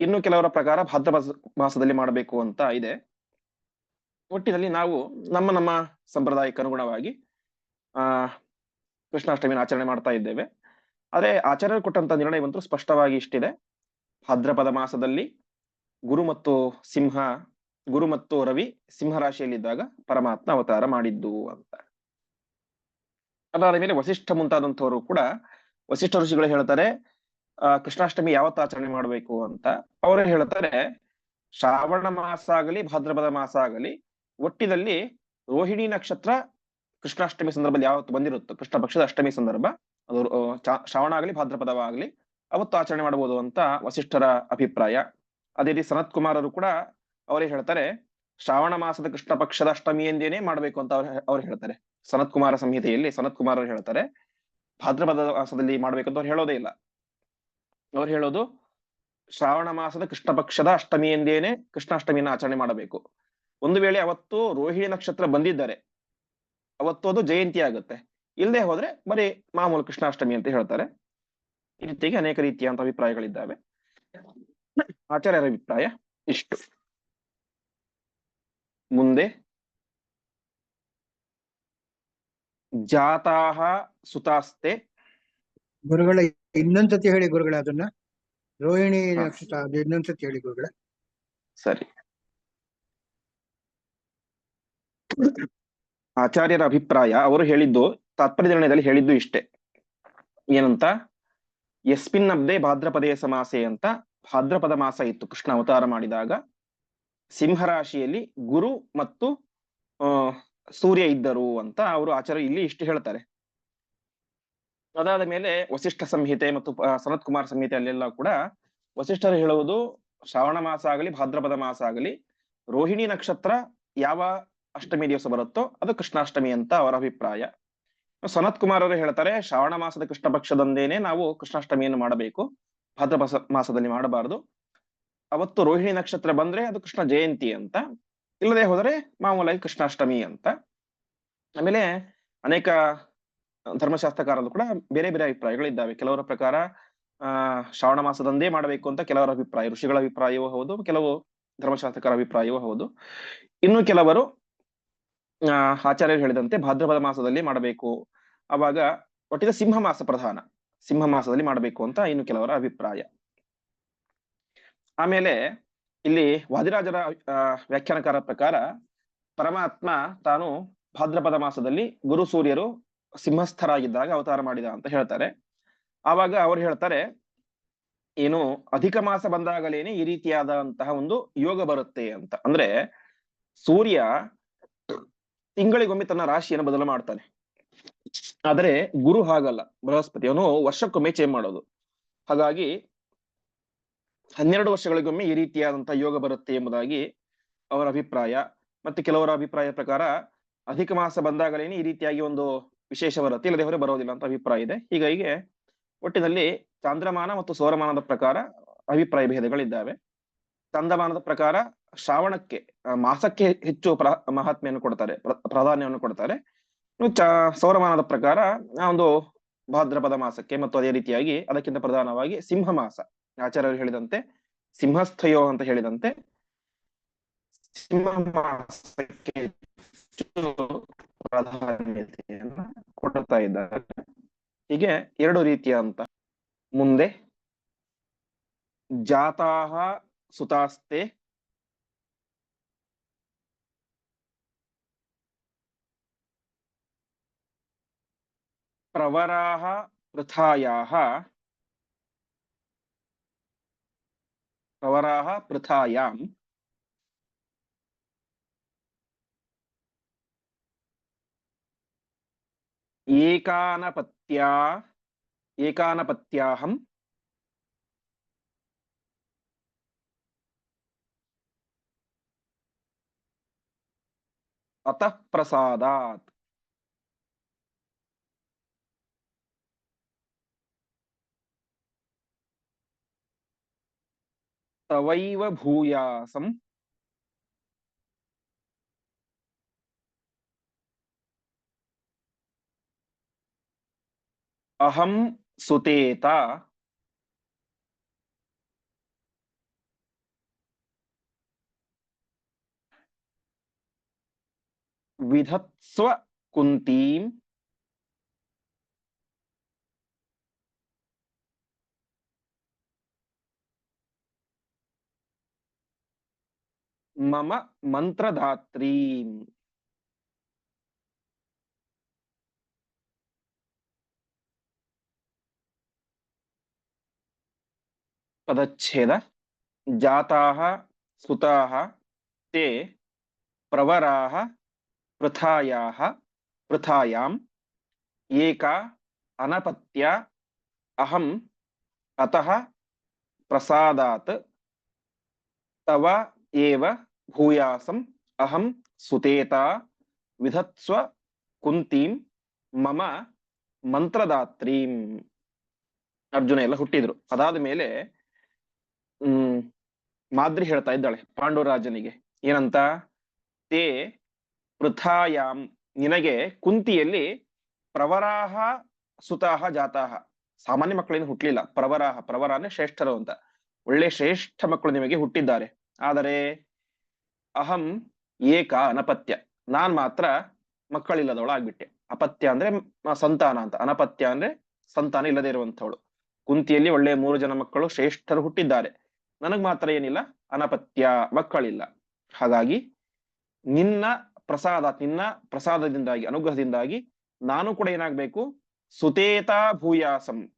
ಇನ್ನು ಕೆಲವರ ಪ್ರಕಾರ ಭಾದ್ರ ಮಾಸದಲ್ಲಿ ಮಾಡಬೇಕು ಅಂತ ಇದೆ. ಒಟ್ಟಿನಲ್ಲಿ ನಾವು ನಮ್ಮ ನಮ್ಮ ಸಂಪ್ರದಾಯಕ್ಕೆ ಅನುಗುಣವಾಗಿ, ಆ, ಕೃಷ್ಣಾಷ್ಟಮಿನ ಆಚರಣೆ ಮಾಡ್ತಾ ಇದ್ದೇವೆ. ಆದ್ರೆ ಆಚಾರ್ಯರು ಕೊಟ್ಟಂತ ನಿರ್ಣಯವಂತೂ ಸ್ಪಷ್ಟವಾಗಿ ಇಷ್ಟಿದೆ. ಭದ್ರಪದ ಮಾಸದಲ್ಲಿ ಗುರು ಮತ್ತು ಸಿಂಹ, ಗುರು ಮತ್ತು ರವಿ ಸಿಂಹ ರಾಶಿಯಲ್ಲಿದ್ದಾಗ ಪರಮಾತ್ಮ ಅವತಾರ ಮಾಡಿದ್ದು ಅಂತ. ಅದಾದ ಮೇಲೆ ವಸಿಷ್ಠ ಮುಂತಾದಂಥವರು ಕೂಡ ವಸಿಷ್ಠ ಋಷಿಗಳು ಹೇಳ್ತಾರೆ, ಆ, ಕೃಷ್ಣಾಷ್ಟಮಿ ಯಾವತ್ತ ಆಚರಣೆ ಮಾಡಬೇಕು ಅಂತ. ಅವರು ಹೇಳ್ತಾರೆ, ಶ್ರಾವಣ ಮಾಸ ಆಗಲಿ, ಭದ್ರಪದ ಮಾಸ ಆಗಲಿ ಒಟ್ಟಿನಲ್ಲಿ ರೋಹಿಣಿ ನಕ್ಷತ್ರ ಕೃಷ್ಣಾಷ್ಟಮಿ ಸಂದರ್ಭದಲ್ಲಿ ಯಾವತ್ತು ಬಂದಿರುತ್ತೋ? ಕೃಷ್ಣ ಪಕ್ಷದ ಅಷ್ಟಮಿ ಸಂದರ್ಭ. ಅದು ಶ್ರವಣ ಆಗಲಿ ಭಾದ್ರಪದವಾಗಲಿ, ಅವತ್ತು ಆಚರಣೆ ಮಾಡಬಹುದು ಅಂತ ವಸಿಷ್ಠರ ಅಭಿಪ್ರಾಯ. ಅದೇ ರೀತಿ ಸನತ್ ಕುಮಾರರು ಕೂಡ ಅವರೇ ಹೇಳ್ತಾರೆ, ಶ್ರಾವಣ ಮಾಸದ ಕೃಷ್ಣ ಪಕ್ಷದ ಅಷ್ಟಮಿ ಎಂದೇನೆ ಮಾಡಬೇಕು ಅಂತ ಅವ್ರು ಅವ್ರು ಹೇಳ್ತಾರೆ. ಸನತ್ ಕುಮಾರ ಸಂಹಿತೆಯಲ್ಲಿ ಸನತ್ ಕುಮಾರರು ಹೇಳ್ತಾರೆ, ಭಾದ್ರಪದ ಮಾಸದಲ್ಲಿ ಮಾಡ್ಬೇಕು ಅಂತ ಅವ್ರು ಹೇಳೋದೇ ಇಲ್ಲ. ಅವ್ರು ಹೇಳೋದು, ಶ್ರಾವಣ ಮಾಸದ ಕೃಷ್ಣ ಪಕ್ಷದ ಅಷ್ಟಮಿ ಎಂದೇನೆ ಕೃಷ್ಣಾಷ್ಟಮಿಯನ್ನ ಆಚರಣೆ ಮಾಡಬೇಕು. ಒಂದು ವೇಳೆ ಅವತ್ತು ರೋಹಿಣಿ ನಕ್ಷತ್ರ ಬಂದಿದ್ದಾರೆ ಅವತ್ತು ಅದು ಜಯಂತಿ ಆಗುತ್ತೆ. ಇಲ್ಲದೆ ಹೋದ್ರೆ ಬರೀ ಮಾಮೂಲು ಕೃಷ್ಣಾಷ್ಟಮಿ ಅಂತ ಹೇಳ್ತಾರೆ. ಈ ರೀತಿಯಾಗಿ ಅನೇಕ ರೀತಿಯಂತ ಅಭಿಪ್ರಾಯಗಳಿದ್ದಾವೆ. ಆಚಾರ್ಯರ ಅಭಿಪ್ರಾಯ ಇಷ್ಟು. ಮುಂದೆ. ಜಾತಾಹ ಸುತಾಸ್ತೆ. ಗುರುಗಳ ಇನ್ನೊಂದ್ಸತಿ ಹೇಳಿ ಗುರುಗಳ ಅದನ್ನ. ರೋಹಿಣಿ ನಕ್ಷತ್ರ ಅದು ಇನ್ನೊಂದ್ಸತಿ ಹೇಳಿ ಗುರುಗಳ. ಸರಿ. ಆಚಾರ್ಯರ ಅಭಿಪ್ರಾಯ, ಅವರು ಹೇಳಿದ್ದು ತಾತ್ಪರ್ಯದಲ್ಲಿ ಹೇಳಿದ್ದು ಇಷ್ಟೇ. ಏನಂತ? ಎಸ್ಪಿನ್ ಅಬ್ದೆ ಭಾದ್ರಪದೇ ಸಮಾಸೆ ಅಂತ ಭಾದ್ರಪದ ಮಾಸ ಇತ್ತು. ಕೃಷ್ಣ ಅವತಾರ ಮಾಡಿದಾಗ ಸಿಂಹರಾಶಿಯಲ್ಲಿ ಗುರು ಮತ್ತು ಸೂರ್ಯ ಇದ್ದರು ಅಂತ ಅವರು ಆಚಾರ್ಯ ಇಲ್ಲಿ ಇಷ್ಟು ಹೇಳ್ತಾರೆ. ಅದಾದ ಮೇಲೆ ವಸಿಷ್ಠ ಸಂಹಿತೆ ಮತ್ತು ಸನತ್ ಕುಮಾರ್ ಸಂಹಿತೆ ಅಲ್ಲೆಲ್ಲ ಕೂಡ ವಸಿಷ್ಠರು ಹೇಳುವುದು ಶ್ರಾವಣ ಮಾಸ ಆಗಲಿ, ಭಾದ್ರಪದ ಮಾಸ ಆಗಲಿ, ರೋಹಿಣಿ ನಕ್ಷತ್ರ ಯಾವ ಅಷ್ಟಮಿ ದಿವಸ ಬರುತ್ತೋ, ಅದು ಕೃಷ್ಣಾಷ್ಟಮಿ ಅಂತ ಅವರ ಅಭಿಪ್ರಾಯ. ಸನತ್ ಕುಮಾರ್ ಅವರು ಹೇಳ್ತಾರೆ, ಶ್ರಾವಣ ಮಾಸದ ಕೃಷ್ಣ ಪಕ್ಷದಂದೇನೆ ನಾವು ಕೃಷ್ಣಾಷ್ಟಮಿಯನ್ನು ಮಾಡಬೇಕು. ಭದ್ರ ಮಾಸದಲ್ಲಿ ಮಾಡಬಾರದು. ಅವತ್ತು ರೋಹಿಣಿ ನಕ್ಷತ್ರ ಬಂದ್ರೆ ಅದು ಕೃಷ್ಣ ಜಯಂತಿ ಅಂತ. ಇಲ್ಲದೆ ಹೋದರೆ ಮಾಮೂಲಾಗಿ ಕೃಷ್ಣಾಷ್ಟಮಿ ಅಂತ. ಆಮೇಲೆ ಅನೇಕ ಧರ್ಮಶಾಸ್ತ್ರಕಾರರು ಕೂಡ ಬೇರೆ ಬೇರೆ ಅಭಿಪ್ರಾಯಗಳಿದ್ದಾವೆ. ಕೆಲವರ ಪ್ರಕಾರ ಶ್ರಾವಣ ಮಾಸದಂದೇ ಮಾಡಬೇಕು ಅಂತ ಕೆಲವರ ಅಭಿಪ್ರಾಯ. ಋಷಿಗಳ ಅಭಿಪ್ರಾಯವೂ ಹೌದು, ಕೆಲವು ಧರ್ಮಶಾಸ್ತ್ರಕಾರ ಅಭಿಪ್ರಾಯವೂ ಹೌದು. ಇನ್ನು ಕೆಲವರು ಆಚಾರ್ಯರು ಹೇಳಿದಂತೆ ಭಾದ್ರಪದ ಮಾಸದಲ್ಲಿ ಮಾಡಬೇಕು. ಅವಾಗ ಒಟ್ಟಿಗೆ ಸಿಂಹ ಮಾಸ ಪ್ರಧಾನ. ಸಿಂಹ ಮಾಸದಲ್ಲಿ ಮಾಡಬೇಕು ಅಂತ ಇನ್ನು ಕೆಲವರ ಅಭಿಪ್ರಾಯ. ಆಮೇಲೆ ಇಲ್ಲಿ ವಾದಿರಾಜರ ವ್ಯಾಖ್ಯಾನಕಾರ ಪ್ರಕಾರ ಪರಮಾತ್ಮ ತಾನು ಭಾದ್ರಪದ ಮಾಸದಲ್ಲಿ ಗುರು ಸೂರ್ಯರು ಸಿಂಹಸ್ಥರಾಗಿದ್ದಾಗ ಅವತಾರ ಮಾಡಿದ ಅಂತ ಹೇಳ್ತಾರೆ. ಆವಾಗ ಅವರು ಹೇಳ್ತಾರೆ, ಏನು ಅಧಿಕ ಮಾಸ ಬಂದಾಗಲೇನೆ ಈ ರೀತಿಯಾದಂತಹ ಒಂದು ಯೋಗ ಬರುತ್ತೆ ಅಂತ. ಅಂದ್ರೆ ಸೂರ್ಯ ತಿಂಗಳಿಗೊಮ್ಮೆ ತನ್ನ ರಾಶಿಯನ್ನು ಬದಲು ಮಾಡ್ತಾನೆ. ಆದರೆ ಗುರು ಹಾಗಲ್ಲ. ಬೃಹಸ್ಪತಿ ಅವನು ವರ್ಷಕ್ಕೊಮ್ಮೆ ಚೇಂಜ್ ಮಾಡೋದು. ಹಾಗಾಗಿ ಹನ್ನೆರಡು ವರ್ಷಗಳಿಗೊಮ್ಮೆ ಈ ರೀತಿಯಾದಂತಹ ಯೋಗ ಬರುತ್ತೆ ಎಂಬುದಾಗಿ ಅವರ ಅಭಿಪ್ರಾಯ. ಮತ್ತೆ ಕೆಲವರ ಅಭಿಪ್ರಾಯ ಪ್ರಕಾರ ಅಧಿಕ ಮಾಸ ಬಂದಾಗಲೇನೆ ಈ ರೀತಿಯಾಗಿ ಒಂದು ವಿಶೇಷ ಬರುತ್ತೆ. ಇಲ್ಲದೆ ಹೊರೆ ಬರೋದಿಲ್ಲ ಅಂತ ಅಭಿಪ್ರಾಯ ಇದೆ. ಹೀಗಾಗಿ ಒಟ್ಟಿನಲ್ಲಿ ಚಾಂದ್ರಮಾನ ಮತ್ತು ಸೌರಮಾನದ ಪ್ರಕಾರ ಅಭಿಪ್ರಾಯ ಭೇದಗಳಿದ್ದಾವೆ. ಚಂದಮಾನದ ಪ್ರಕಾರ ಶ್ರಾವಣಕ್ಕೆ ಮಾಸಕ್ಕೆ ಹೆಚ್ಚು ಪ್ರ, ಮಹಾತ್ಮೆಯನ್ನು ಕೊಡ್ತಾರೆ, ಪ್ರ- ಪ್ರಾಧಾನ್ಯವನ್ನು ಕೊಡ್ತಾರೆ. ಚ, ಸೌರಮಾನದ ಪ್ರಕಾರ ಒಂದು ಭಾದ್ರಪದ ಮಾಸಕ್ಕೆ ಮತ್ತು ಅದೇ ರೀತಿಯಾಗಿ ಅದಕ್ಕಿಂತ ಪ್ರಧಾನವಾಗಿ ಸಿಂಹ ಮಾಸ ಆಚಾರ್ಯರು ಹೇಳಿದಂತೆ, ಸಿಂಹಸ್ಥಯೋ ಅಂತ ಹೇಳಿದಂತೆ ಸಿಂಹ ಮಾಸಕ್ಕೆ ಪ್ರಾಧಾನ್ಯತೆಯನ್ನ ಕೊಡ್ತಾ ಇದ್ದಾರೆ. ಹೀಗೆ ಎರಡು ರೀತಿಯ ಅಂತ ಮುಂದೆ, ಜಾತಾಹ ಸುತಾಸ್ತೆ ಪ್ರವರಾಹ ಪೃಥಾಯಾಹ ಪ್ರವರಾಹ ಪೃಥಾಯಾಂ ಏಕಾನಪತ್ಯಾ ಏಕಾನಪತ್ಯಾಹಂ ಅತಃ ಪ್ರಸಾದಾತ್ ತವೈವ ಭೂಯಾಸಂ ಅಹಂ ಸುತೇತ ವಿಧತ್ಸ್ವ ಕುಂತೀಂ ಮಮ ಮಂತ್ರದಾತ್ರೀಂ ಪದಚ್ಛೇದ ಜಾತಾಹ ಸುತಾಹ ते ಪ್ರವರಾಹ ಪೃಥಾಯಾಹ ಪೃಥಾಯಾಂ ಏಕಾ, ಅನಪತ್ಯ, ಅಹಂ, ಅತಃ, ಪ್ರಸಾದಾತ್, ತವ, ಏವ, ಭೂಯಾಸಂ, ಅಹಂ, ಸುತೇತಾ, ವಿಧತ್ಸ್ವ, ಕುಂತೀಂ, ಮಮ, ಮಂತ್ರದಾತ್ರೀಂ. ಅರ್ಜುನ ಎಲ್ಲ ಹುಟ್ಟಿದ್ರು. ಅದಾದ ಮೇಲೆ, ಹ್ಮ್, ಮಾದ್ರಿ ಹೇಳ್ತಾ ಇದ್ದಾಳೆ ಪಾಂಡುರಾಜನಿಗೆ. ಏನಂತ? ತೇ ಪೃಥಾಯಾಮ್ ನಿನಗೆ ಕುಂತಿಯಲ್ಲಿ ಪ್ರವರಾಹ ಸುತಾಹ ಜಾತಾಹ. ಸಾಮಾನ್ಯ ಮಕ್ಕಳೇನು ಹುಟ್ಟಲಿಲ್ಲ ಪ್ರವರಾಹ ಪ್ರವರ ಅಂದ್ರೆ ಶ್ರೇಷ್ಠರು ಅಂತ. ಒಳ್ಳೆ ಶ್ರೇಷ್ಠ ಮಕ್ಕಳು ನಿಮಗೆ ಹುಟ್ಟಿದ್ದಾರೆ. ಆದರೆ ಅಹಂ ಏಕ ಅನಪತ್ಯ. ನಾನ್ ಮಾತ್ರ ಮಕ್ಕಳಿಲ್ಲದವಳು ಆಗ್ಬಿಟ್ಟೆ. ಅಪತ್ಯ ಅಂದ್ರೆ ಸಂತಾನ ಅಂತ. ಅನಪತ್ಯ ಅಂದ್ರೆ ಸಂತಾನ ಇಲ್ಲದೆ ಇರುವಂತವಳು ಕುಂತಿಯಲ್ಲಿ ಒಳ್ಳೆ ಮೂರು ಜನ ಮಕ್ಕಳು ಶ್ರೇಷ್ಠರು ಹುಟ್ಟಿದ್ದಾರೆ. ನನಗ್ ಮಾತ್ರ ಏನಿಲ್ಲ. ಅನಪತ್ಯ ಮಕ್ಕಳಿಲ್ಲ. ಹಾಗಾಗಿ ನಿನ್ನ ಪ್ರಸಾದ ನಿನ್ನ ಪ್ರಸಾದದಿಂದಾಗಿ, ಅನುಗ್ರಹದಿಂದಾಗಿ ನಾನು ಕೂಡ ಏನಾಗಬೇಕು? ಸುತೇತಾ ಭೂಯಾಸಂ.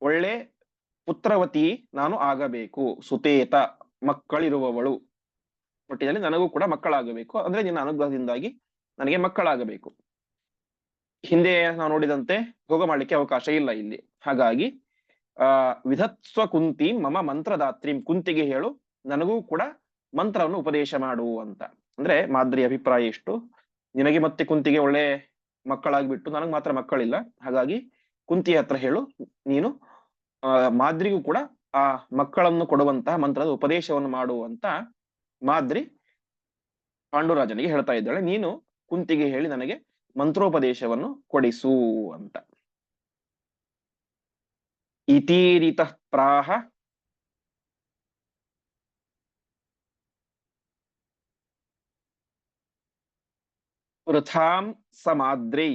ಒಳ್ಳೆ ಪುತ್ರವತಿ ನಾನು ಆಗಬೇಕು. ಸುತೇತ ಮಕ್ಕಳಿರುವವಳು. ಒಟ್ಟಿನಲ್ಲಿ ನನಗೂ ಕೂಡ ಮಕ್ಕಳಾಗಬೇಕು. ಅಂದ್ರೆ ನಿನ್ನ ಅನುಗ್ರಹದಿಂದಾಗಿ ನನಗೆ ಮಕ್ಕಳಾಗಬೇಕು. ಹಿಂದೆ ನಾವು ನೋಡಿದಂತೆ ಭೋಗ ಮಾಡ್ಲಿಕ್ಕೆ ಅವಕಾಶ ಇಲ್ಲ ಇಲ್ಲಿ. ಹಾಗಾಗಿ, ಆ, ವಿಧತ್ಸ್ವ ಕುಂತಿ ಮಮ ಮಂತ್ರದಾತ್ರಿಂ. ಕುಂತಿಗೆ ಹೇಳು, ನನಗೂ ಕೂಡ ಮಂತ್ರವನ್ನು ಉಪದೇಶ ಮಾಡು ಅಂತ. ಅಂದ್ರೆ ಮಾದ್ರಿ ಅಭಿಪ್ರಾಯ ಇಷ್ಟು. ನಿನಗೆ ಮತ್ತೆ ಕುಂತಿಗೆ ಒಳ್ಳೆ ಮಕ್ಕಳಾಗ್ಬಿಟ್ಟು ನನಗೆ ಮಾತ್ರ ಮಕ್ಕಳಿಲ್ಲ. ಹಾಗಾಗಿ ಕುಂತಿ ಹತ್ರ ಹೇಳು ನೀನು. ಮಾದ್ರಿಗೂ ಕೂಡ ಆ ಮಕ್ಕಳನ್ನು ಕೊಡುವಂತಹ ಮಂತ್ರದ ಉಪದೇಶವನ್ನು ಮಾಡುವಂತ ಮಾದ್ರಿ ಪಾಂಡುರಾಜನಿಗೆ ಹೇಳ್ತಾ ಇದ್ದಾಳೆ. ನೀನು ಕುಂತಿಗೆ ಹೇಳಿ ನನಗೆ ಮಂತ್ರೋಪದೇಶವನ್ನು ಕೊಡಿಸು ಅಂತ. ಇತೀರಿತ ಪ್ರಾಹ ವೃಥಾಂ ಸಮಾದ್ರೈ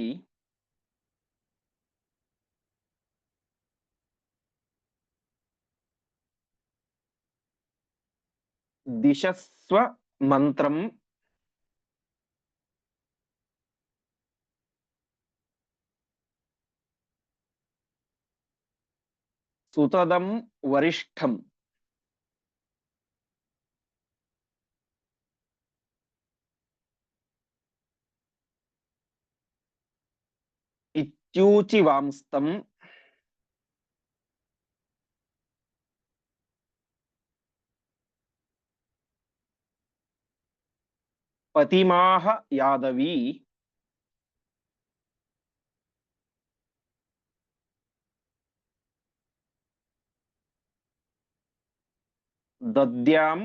ದಿಶಸ್ವ ಮಂತ್ರಂ ಸುತದಂ ವರಿಷ್ಠಂ ಇತ್ಯೂಚಿವಾಂಸ್ತಂ ಪತಿಮಾಹ ಯಾದವಿ ದದ್ಯಾಂ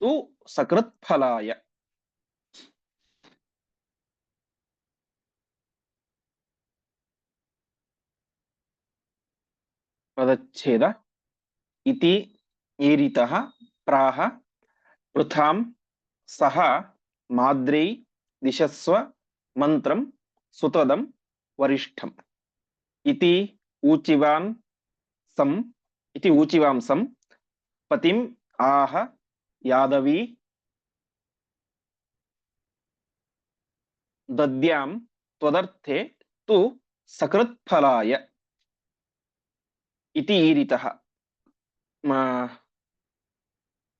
ತ್ವದರ್ಥೇ ತು ಸಕೃತ್ಫಲಾಯ ಪದಚ್ಛೇದ ಇತಿ ಏರಿತಃ ಪ್ರಾಹ ಪೃಥಾಂ ಸಹ ಮಾದ್ರೈ ದಿಶಸ್ವ ಮಂತ್ರಂ ಸುತದಂ ವರಿಷ್ಠಂ ಇತಿ ಊಚಿವಾನ್ ಸಂ ಇತಿ ಊಚಿವಾಂಸಂ ಪತಿಂ ಆಹ ಯಾದವಿ, ದದ್ಯಾಂ ತ್ವದರ್ಥೆ ತು ಸಕೃತ್ಫಲಾಯ ಇತಿ ಈ ರೀತಃ.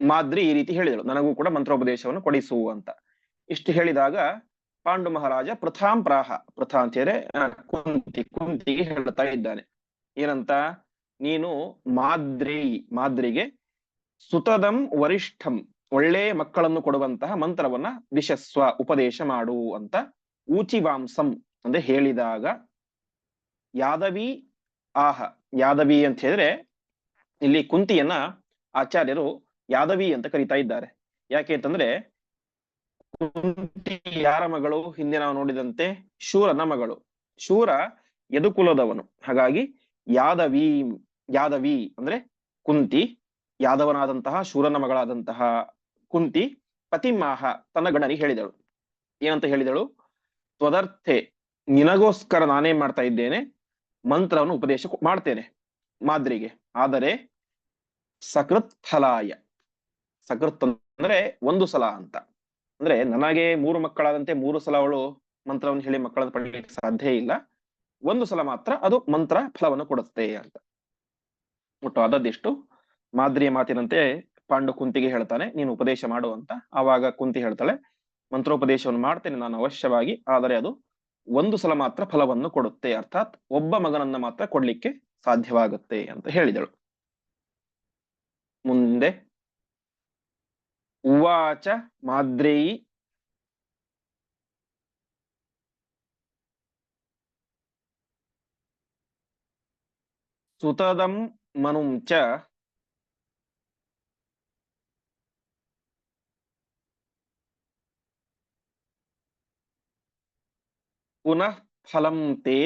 ಮಾದ್ರಿ ಈ ರೀತಿ ಹೇಳಿದಳು. ನನಗೂ ಕೂಡ ಮಂತ್ರೋಪದೇಶವನ್ನು ಕೊಡಿಸು ಅಂತ. ಇಷ್ಟು ಹೇಳಿದಾಗ ಪಾಂಡು ಮಹಾರಾಜ ಪೃಥಾಂ ಪ್ರಾಹ ಅಂತ ಹೇಳಿದ್ರೆ ಕುಂತಿ, ಕುಂತಿಗೆ ಹೇಳ್ತಾ ಇದ್ದಾನೆ. ಏನಂತ? ನೀನು ಮಾದ್ರಿ, ಮಾದ್ರಿಗೆ ಸುತದಂ ವರಿಷ್ಠಂ, ಒಳ್ಳೆ ಮಕ್ಕಳನ್ನು ಕೊಡುವಂತಹ ಮಂತ್ರವನ್ನ ದಿಶಸ್ವ ಉಪದೇಶ ಮಾಡು ಅಂತ ಊಚಿವಾಂಸಂ ಅಂದ್ರೆ ಹೇಳಿದಾಗ, ಯಾದವಿ ಆಹ, ಯಾದವಿ ಅಂತ ಹೇಳಿದ್ರೆ ಇಲ್ಲಿ ಕುಂತಿಯನ್ನ ಆಚಾರ್ಯರು ಯಾದವಿ ಅಂತ ಕರೀತಾ ಇದ್ದಾರೆ. ಯಾಕೆ ಅಂತಂದ್ರೆ ಕುಂತಿ ಯಾರ ಮಗಳು? ಹಿಂದೆ ನಾವು ನೋಡಿದಂತೆ ಶೂರನ ಮಗಳು. ಶೂರ ಯದುಕುಲದವನು. ಹಾಗಾಗಿ ಯಾದವಿ ಯಾದವಿ ಅಂದ್ರೆ ಕುಂತಿ. ಯಾದವನಾದಂತಹ ಶೂರನ ಮಗಳಾದಂತಹ ಕುಂತಿ ಪತಿಮಾಹ ತನ್ನ ಗಣನಿಗೆ ಹೇಳಿದಳು. ಏನಂತ ಹೇಳಿದಳು? ತ್ವದರ್ಥೆ ನಿನಗೋಸ್ಕರ ನಾನೇ ಮಾಡ್ತಾ ಇದ್ದೇನೆ, ಮಂತ್ರವನ್ನು ಉಪದೇಶ ಮಾಡ್ತೇನೆ ಮಾದ್ರಿಗೆ. ಆದರೆ ಸಕೃತ್ ಫಲಾಯ ಸಕೃತ್ ಅಂದ್ರೆ ಒಂದು ಸಲ ಅಂತ. ಅಂದ್ರೆ ನನಗೆ ಮೂರು ಮಕ್ಕಳಾದಂತೆ ಮೂರು ಸಲ ಅವಳು ಮಂತ್ರವನ್ನು ಹೇಳಿ ಮಕ್ಕಳನ್ನು ಪಡೆಯಲಿಕ್ಕೆ ಸಾಧ್ಯ ಇಲ್ಲ. ಒಂದು ಸಲ ಮಾತ್ರ ಅದು ಮಂತ್ರ ಫಲವನ್ನು ಕೊಡುತ್ತೆ ಅಂತ. ಒಟ್ಟು ಆದದ್ದಿಷ್ಟು? ಮಾದ್ರಿಯ ಮಾತಿನಂತೆ ಪಾಂಡು ಕುಂತಿಗೆ ಹೇಳ್ತಾನೆ, ನೀನು ಉಪದೇಶ ಮಾಡು ಅಂತ ಆವಾಗ ಕುಂತಿ ಹೇಳ್ತಾಳೆ. ಮಂತ್ರೋಪದೇಶವನ್ನು ಮಾಡ್ತೇನೆ ನಾನು ಅವಶ್ಯವಾಗಿ, ಆದರೆ ಅದು ಒಂದು ಸಲ ಮಾತ್ರ ಫಲವನ್ನು ಕೊಡುತ್ತೆ, ಅರ್ಥಾತ್ ಒಬ್ಬ ಮಗನನ್ನ ಮಾತ್ರ ಕೊಡ್ಲಿಕ್ಕೆ ಸಾಧ್ಯವಾಗುತ್ತೆ ಅಂತ ಹೇಳಿದಳು. ಮುಂದೆ, ಉವಾಚ ಮಾದ್ರೇಯಿ ಸುತದಂ ಮನುಂಚ ಪುನಃ ಫಲಂ ತೇ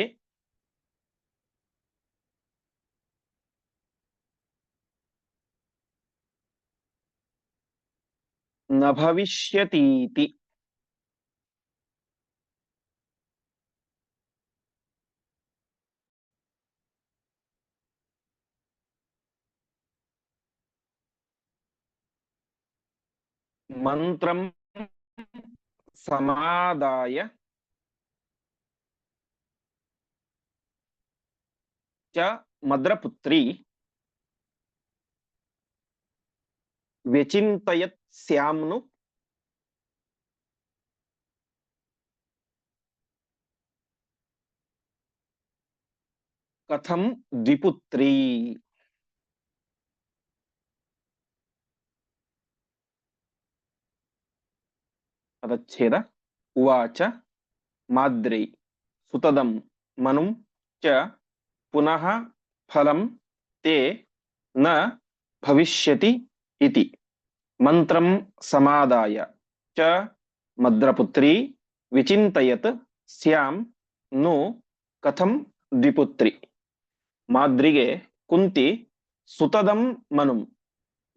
ನ ಭವಿಷ್ಯತೀತಿ ಮಂತ್ರಂ ಸಮಾದಾಯ ಚ ಮದ್ರಪುತ್ರಿ ವ್ಯಚಿಂತಯತ್ ಸ್ಯಾಮ್ನು ಕಥಂ ದ್ವಿಪುತ್ರಿ ಪದಚ್ಛೇದ ಉವಾಚ ಮಾದ್ರೈ ಸುತದಂ ಮನುಂ ಚ ಪುನಃ ಫಲಂ ತೇ ನ ಭವಿಷ್ಯತಿ ಇತಿ. ಮಂತ್ರಂ ಸಮಾದಾಯ. ಚ ಮದ್ರಪುತ್ರಿ ವಿಚಿಂತಯತ್ ಸ್ಯಾಂ ನು ಕಥಂ ದ್ವಿಪುತ್ರಿ. ಮಾದ್ರಿಗೆ ಕುಂತಿ ಸುತದಂ ಮನುಂ.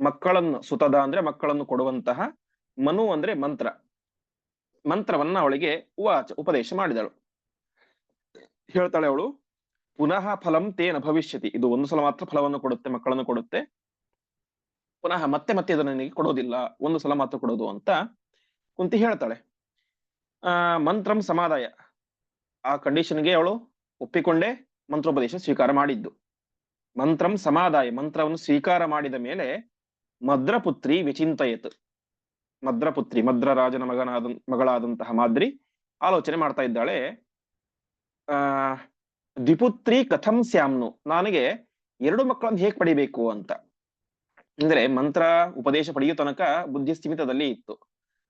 ಮಕ್ಕಳನ್ನು ಸುತದ ಅಂದ್ರೆ ಮಕ್ಕಳನ್ನು ಕೊಡುವಂತಹ ಮನು ಅಂದ್ರೆ ಮಂತ್ರ. ಮಂತ್ರವನ್ನ ಅವಳಿಗೆ ಉವಾಚ ಉಪದೇಶ ಮಾಡಿದಳು. ಹೇಳ್ತಾಳೆ ಅವಳು ಪುನಃ ಫಲಂ ತೇನ ಭವಿಷ್ಯತಿ. ಇದು ಒಂದು ಸಲ ಮಾತ್ರ ಫಲವನ್ನು ಕೊಡುತ್ತೆ, ಮಕ್ಕಳನ್ನು ಕೊಡುತ್ತೆ. ಪುನಃ ಮತ್ತೆ ಮತ್ತೆ ಇದನ್ನು ನನಗೆ ಕೊಡೋದಿಲ್ಲ, ಒಂದು ಸಲ ಮಾತ್ರ ಕೊಡೋದು ಅಂತ ಕುಂತಿ ಹೇಳ್ತಾಳೆ. ಆ, ಮಂತ್ರಂ ಸಮಾದಾಯ. ಆ ಕಂಡೀಷನ್ಗೆ ಅವಳು ಒಪ್ಪಿಕೊಂಡೇ ಮಂತ್ರೋಪದೇಶ ಸ್ವೀಕಾರ ಮಾಡಿದ್ದು. ಮಂತ್ರಂ ಸಮಾದಾಯ, ಮಂತ್ರವನ್ನು ಸ್ವೀಕಾರ ಮಾಡಿದ ಮೇಲೆ ಮದ್ರಪುತ್ರಿ ವಿಚಿಂತಯತ್. ಮದ್ರಪುತ್ರಿ ಮದ್ರ ರಾಜನ ಮಗನಾದ, ಮಗಳಾದಂತಹ ಮಾದ್ರಿ ಆಲೋಚನೆ ಮಾಡ್ತಾ ಇದ್ದಾಳೆ. ಆ ದ್ವಿಪುತ್ರಿ ಕಥಂ ಸ್ಯಾಮ್ನು ನನಗೆ ಎರಡು ಮಕ್ಕಳನ್ನು ಹೇಗೆ ಪಡಿಬೇಕು ಅಂತ. ಅಂದ್ರೆ ಮಂತ್ರ, ಉಪದೇಶ ಪಡೆಯೋ ತನಕ ಬುದ್ಧಿ ಸ್ಥಿಮಿತದಲ್ಲಿ ಇತ್ತು.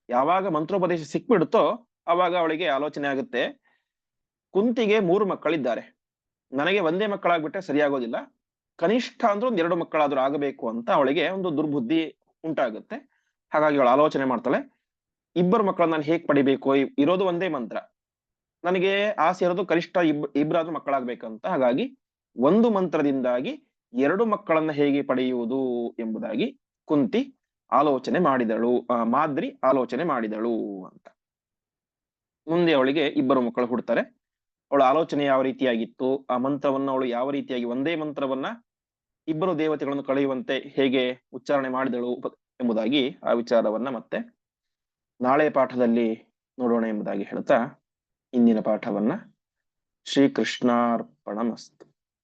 ಯಾವಾಗ ಮಂತ್ರೋಪದೇಶ ಸಿಕ್ಬಿಡುತ್ತೋ ಅವಾಗ ಅವಳಿಗೆ ಆಲೋಚನೆ ಆಗುತ್ತೆ. ಕುಂತಿಗೆ ಮೂರು ಮಕ್ಕಳಿದ್ದಾರೆ. ನನಗೆ ಒಂದೇ ಮಕ್ಕಳಾಗ್ಬಿಟ್ರೆ ಸರಿಯಾಗೋದಿಲ್ಲ. ಕನಿಷ್ಠ ಅಂದ್ರೆ ಒಂದ್ ಎರಡು ಮಕ್ಕಳಾದ್ರೂ ಆಗಬೇಕು ಅಂತ ಅವಳಿಗೆ ಒಂದು ದುರ್ಬುದ್ಧಿ ಉಂಟಾಗುತ್ತೆ. ಹಾಗಾಗಿ ಅವಳು ಆಲೋಚನೆ ಮಾಡ್ತಾಳೆ. ಇಬ್ಬರು ಮಕ್ಕಳನ್ನ ನಾನು ಹೇಗ್ ಪಡಿಬೇಕು? ಇರೋದು ಒಂದೇ ಮಂತ್ರ. ನನಗೆ ಆಸೆ ಇರೋದು ಕನಿಷ್ಠ ಇಬ್ ಇಬ್ಬರಾದ್ರೂ ಮಕ್ಕಳಾಗ್ಬೇಕಂತ. ಹಾಗಾಗಿ ಒಂದು ಮಂತ್ರದಿಂದಾಗಿ ಎರಡು ಮಕ್ಕಳನ್ನ ಹೇಗೆ ಪಡೆಯುವುದು ಎಂಬುದಾಗಿ ಕುಂತಿ ಆಲೋಚನೆ ಮಾಡಿದಳು. ಮಾದ್ರಿ ಆಲೋಚನೆ ಮಾಡಿದಳು ಅಂತ. ಮುಂದೆ ಅವಳಿಗೆ ಇಬ್ಬರು ಮಕ್ಕಳು ಹುಡ್ತಾರೆ. ಅವಳ ಆಲೋಚನೆ ಯಾವ ರೀತಿಯಾಗಿತ್ತು? ಆ ಮಂತ್ರವನ್ನ ಅವಳು ಯಾವ ರೀತಿಯಾಗಿ ಒಂದೇ ಮಂತ್ರವನ್ನ ಇಬ್ಬರು ದೇವತೆಗಳನ್ನು ಕಳೆಯುವಂತೆ ಹೇಗೆ ಉಚ್ಚಾರಣೆ ಮಾಡಿದಳು ಎಂಬುದಾಗಿ ಆ ವಿಚಾರವನ್ನ ಮತ್ತೆ ನಾಳೆ ಪಾಠದಲ್ಲಿ ನೋಡೋಣ ಎಂಬುದಾಗಿ ಹೇಳ್ತಾ ಇಂದಿನ ಪಾಠವನ್ನ ಶ್ರೀಕೃಷ್ಣಾರ್ಪಣಮಸ್ತು.